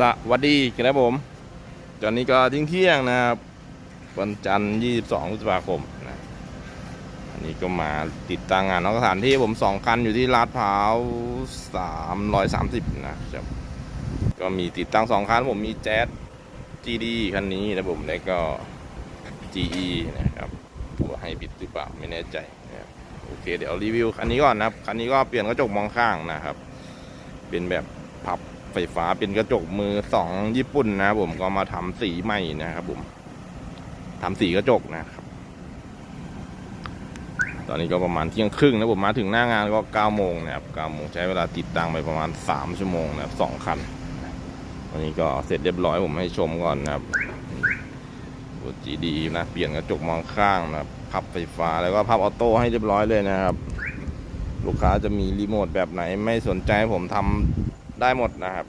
สวัสดีครับผม ตอนนี้ก็ทิ้งเที่ยงนะครับวันจันทร์ 22พฤษภาคมนะอันนี้ก็มาติดตั้งงานนอกสถานที่ผมสองคันอยู่ที่ลาดพร้าว330 นะครับ ก็มีติดตั้งสองคันผมมีแจ๊ส GD คันนี้นะผมแล้วก็ GE นะครับว่าให้ผิดหรือเปล่าไม่แน่ใจนะโอเค เดี๋ยวรีวิวคันนี้ก่อนนะครับ คันนี้ก็เปลี่ยนกระจกมองข้างนะครับ เป็นแบบพับ ไฟฟ้าเป็นกระจกมือสองญี่ปุ่นนะครับผมก็มาทำสีใหม่นะครับผมทำสีกระจกนะครับ ตอนนี้ก็ประมาณเที่ยงครึ่งนะผมมาถึงหน้างานก็เก้าโมงนะครับเก้าโมงใช้เวลาติดตั้งไปประมาณสามชั่วโมงนะครับสองคันตอนนี้ก็เสร็จเรียบร้อยผมให้ชมก่อนนะครับตัวจีดีนะเปลี่ยนกระจกมองข้างนะครับพับไฟฟ้าแล้วก็พับออโต้ให้เรียบร้อยเลยนะครับ ลูกค้าจะมีรีโมทแบบไหนไม่สนใจผมทำ ได้หมดนะครับ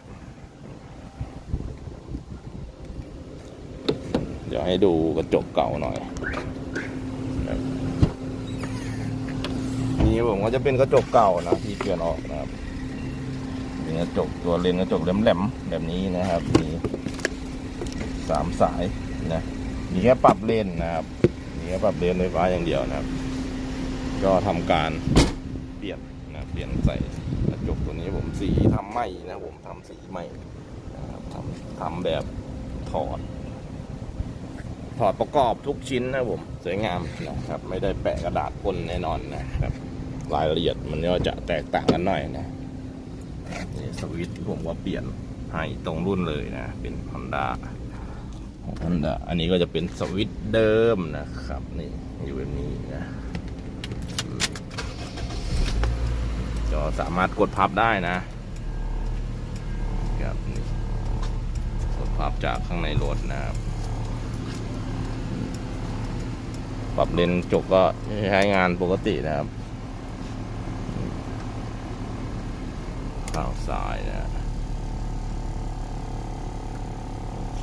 เดี๋ยวให้ดูกระจกเก่าหน่อย นี่ผมก็จะเป็นกระจกเก่านะที่เปลี่ยนออกนะครับเป็นกระจกตัวเลนกระจกแหลมๆแบบนี้นะครับ มีสามสายนะมีแค่ปรับเลนนะครับมีแค่ปรับเลนไฟฟ้าอย่างเดียวนะครับ ก็ทำการเปลี่ยน ปลี่ยนใส่กระจกตัวนี้ผมสีทำไหมนะผมทำสีใหม่นะครับทำทำแบบถอด ถอดประกอบทุกชิ้นนะผมสวยงามนะครับ ไม่ได้แปะกระดาษพ่นแน่นอนนะครับ รายละเอียดมันก็จะแตกต่างกันหน่อยนะนี่สวิตช์ผมก็เปลี่ยนให้ตรงรุ่นเลยนะ เป็น Honda ของ Honda อันนี้ก็จะเป็นสวิตช์เดิมนะครับ นี่อยู่แบบนี้นะอืมก็ สามารถกดพับได้นะครับนี่กดพับจากข้างในรถนะครับปรับเลนจกก็ใช้งานปกตินะครับข้าวซ้ายนะโอเค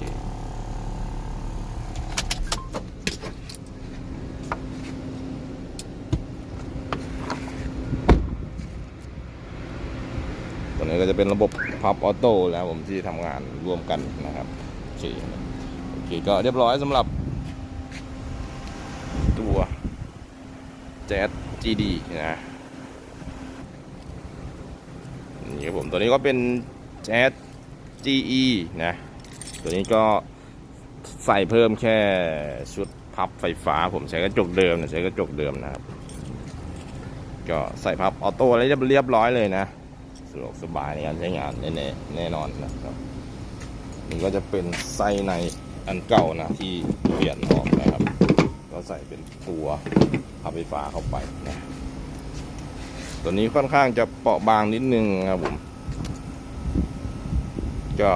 ตัว นี้ก็จะเป็นระบบพับออโต้แล้วผมที่ทำงานร่วมกันนะครับโอเคโอเคก็เรียบร้อยสำหรับตัวแจ๊ส GD นะนี่ครับผมตัวนี้ก็เป็นแจ๊ส GE นะ ตัวนี้ก็ใส่เพิ่มแค่ชุดพับไฟฟ้า ผมใช้กระจกเดิมนะใช้กระจกเดิมนะครับ ก็ใส่พับออโต้อะไรเรียบร้อยเลยนะ สะดวกสบายในการใช้งานแน่ๆแน่นอนนะครับนี่ก็จะเป็นไส้ในอันเก่านะที่เปลี่ยนออกนะครับ ก็ใส่เป็นตัวพับไฟฟ้าเข้าไปนะตัวนี้ค่อนข้างจะเปราะบางนิดนึงครับผมก็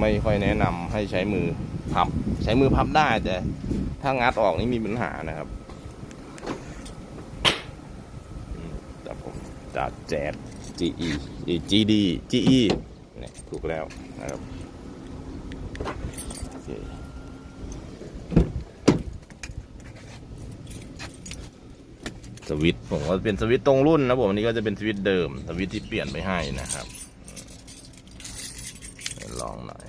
ไม่ค่อยแนะนำให้ใช้มือพับ ใช้มือพับได้แต่ถ้างัดออกนี่มีปัญหานะครับจากผมจากแจ๊ด GE GD GE เนี่ยถูกแล้วนะครับสวิตผมก็เป็นสวิตตรงรุ่นนะผมอันนี้ก็จะเป็นสวิตเดิม สวิตที่เปลี่ยนไปให้นะครับ ลองหน่อย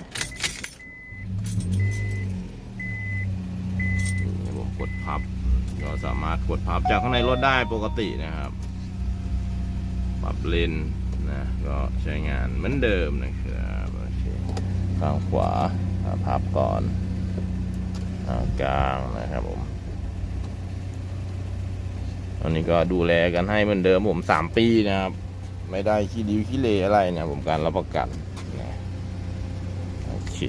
ผมกดพับ ก็สามารถกดพับจากข้างในรถได้ปกตินะครับ ปรับเลนนะก็ใช้งานเหมือนเดิมนะครับโอเคข้างขวาอ่าพับก่อนกลางนะครับผมอันนี้ก็ดูแลกันให้เหมือนเดิมผมสามปีนะครับ ไม่ได้ขี้ดิวขี้เลอะไรนะผมการรับประกันนะโอเค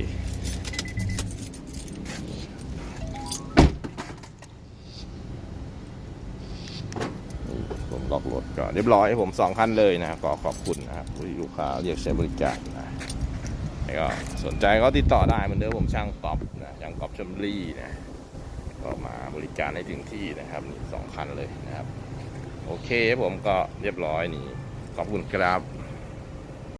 อกรถก็เรียบร้อยผมสองคันเลยนะก็ขอบคุณนะครับลูกค้าเรียกใช้บริการนะแล้วก็สนใจก็ติดต่อได้เหมือนเดิมผมช่างกอบนะช่างกอบชมรีนะก็มาบริการให้ถึงที่นะครับนี่สองคันเลยนะครับ โอเคผมก็เรียบร้อยนี่ขอบคุณครับ